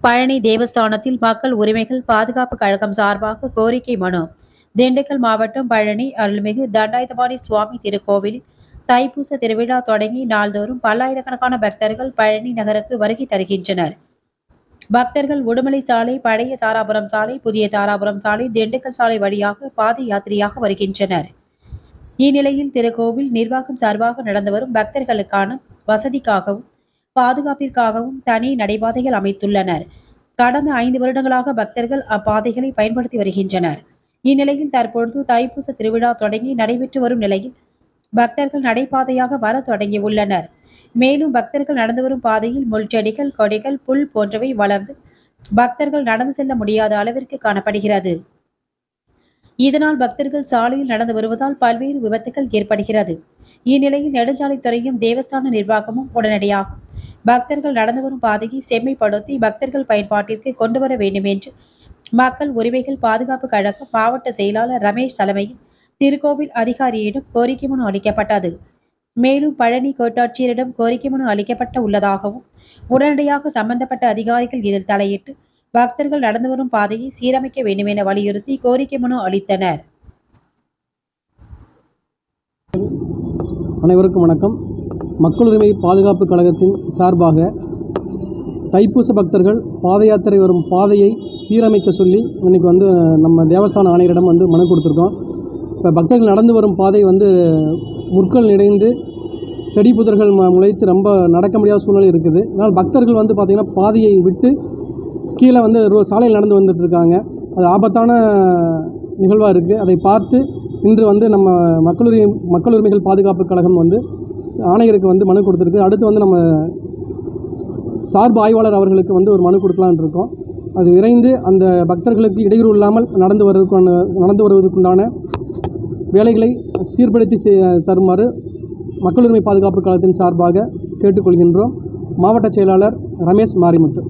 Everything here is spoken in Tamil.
பழனி தேவஸ்தானத்தில் மக்கள் உரிமைகள் பாதுகாப்பு கழகம் சார்பாக கோரிக்கை மனு. திண்டுக்கல் மாவட்டம் பழனி அருள்மிகு தண்டாயுதபாணி சுவாமி திருக்கோவில் தைப்பூச திருவிழா தொடங்கி நாள்தோறும் பல்லாயிரக்கணக்கான பக்தர்கள் பழனி நகருக்கு வருகை தருகின்றனர். பக்தர்கள் உடுமலை சாலை பழைய தாராபுரம் சாலை புதிய தாராபுரம் சாலை திண்டுக்கல் சாலை வழியாக பாத யாத்திரையாக வருகின்றனர். இந்நிலையில் திருக்கோவில் நிர்வாகம் சார்பாக நடந்து வரும் பக்தர்களுக்கான வசதிக்காகவும் பாதுகாப்பிற்காகவும் தனி நடைபாதைகள் அமைத்துள்ளனர். கடந்த ஐந்து வருடங்களாக பக்தர்கள் அப்பாதைகளை பயன்படுத்தி வருகின்றனர். இந்நிலையில் தற்பொழுது தைப்பூச திருவிழா தொடங்கி நடைபெற்று வரும் நிலையில் பக்தர்கள் நடைபாதையாக வர தொடங்கியுள்ளனர் மேலும் பக்தர்கள் நடந்து வரும் பாதையில் முள்செடிகள் கொடிகள் புல் போன்றவை வளர்ந்து பக்தர்கள் நடந்து செல்ல முடியாத அளவிற்கு காணப்படுகிறது. இதனால் பக்தர்கள் சாலையில் நடந்து வருவதால் பல்வேறு விபத்துகள் ஏற்படுகிறது. இந்நிலையில் நெடுஞ்சாலைத்துறையும் தேவஸ்தான நிர்வாகமும் உடனடியாக பக்தர்கள் நடந்து வரும் பாதையை செம்மைப்படுத்தி பக்தர்கள் பயன்பாட்டிற்கு கொண்டு வர வேண்டும் என்று மக்கள் உரிமைகள் பாதுகாப்பு கழக மாவட்ட செயலாளர் ரமேஷ் தலைமையில் திருக்கோவில் அதிகாரியிடம் கோரிக்கை மனு அளிக்கப்பட்டது. மேலும் பழனி கோட்டாட்சியரிடம் கோரிக்கை மனு அளிக்கப்பட்ட உள்ளதாகவும் உடனடியாக சம்பந்தப்பட்ட அதிகாரிகள் இதில் தலையிட்டு பக்தர்கள் நடந்து வரும் பாதையை சீரமைக்க வேண்டும் என வலியுறுத்தி கோரிக்கை மனு அளித்தனர். அனைவருக்கும் வணக்கம். மக்களுரிமை பாதுகாப்பு கழகத்தின் சார்பாக தைப்பூச பக்தர்கள் பாத யாத்திரை வரும் பாதையை சீரமைக்க சொல்லி இன்னைக்கு வந்து நம்ம தேவஸ்தான ஆணையரிடம் வந்து மனு கொடுத்துருக்கோம். இப்போ பக்தர்கள் நடந்து வரும் பாதை வந்து முற்கள் நிறைந்து செடி புதர்கள் ம முளைத்து ரொம்ப நடக்க முடியாத சூழ்நிலை இருக்குது. அதனால் பக்தர்கள் வந்து பார்த்திங்கன்னா பாதையை விட்டு கீழே வந்து ரோ சாலையில் நடந்து வந்துட்டுருக்காங்க. அது ஆபத்தான நிகழ்வாக இருக்குது அதை பார்த்து இன்று வந்து நம்ம மக்களுரி மக்கள் உரிமைகள் பாதுகாப்பு கழகம் வந்து ஆணையருக்கு வந்து மனு கொடுத்துருக்கு. அடுத்து வந்து நம்ம சார்பு ஆய்வாளர் அவர்களுக்கு வந்து ஒரு மனு கொடுக்கலான்ருக்கோம் அது விரைந்து அந்த பக்தர்களுக்கு இடையூறு இல்லாமல் நடந்து வருவதற்கான நடந்து வருவதற்குண்டான வேலைகளை சீர்படுத்தி தருமாறு மக்கள் உரிமை பாதுகாப்பு காலத்தின் சார்பாக கேட்டுக்கொள்கின்றோம். மாவட்ட செயலாளர் ரமேஷ் மாரிமுத்து.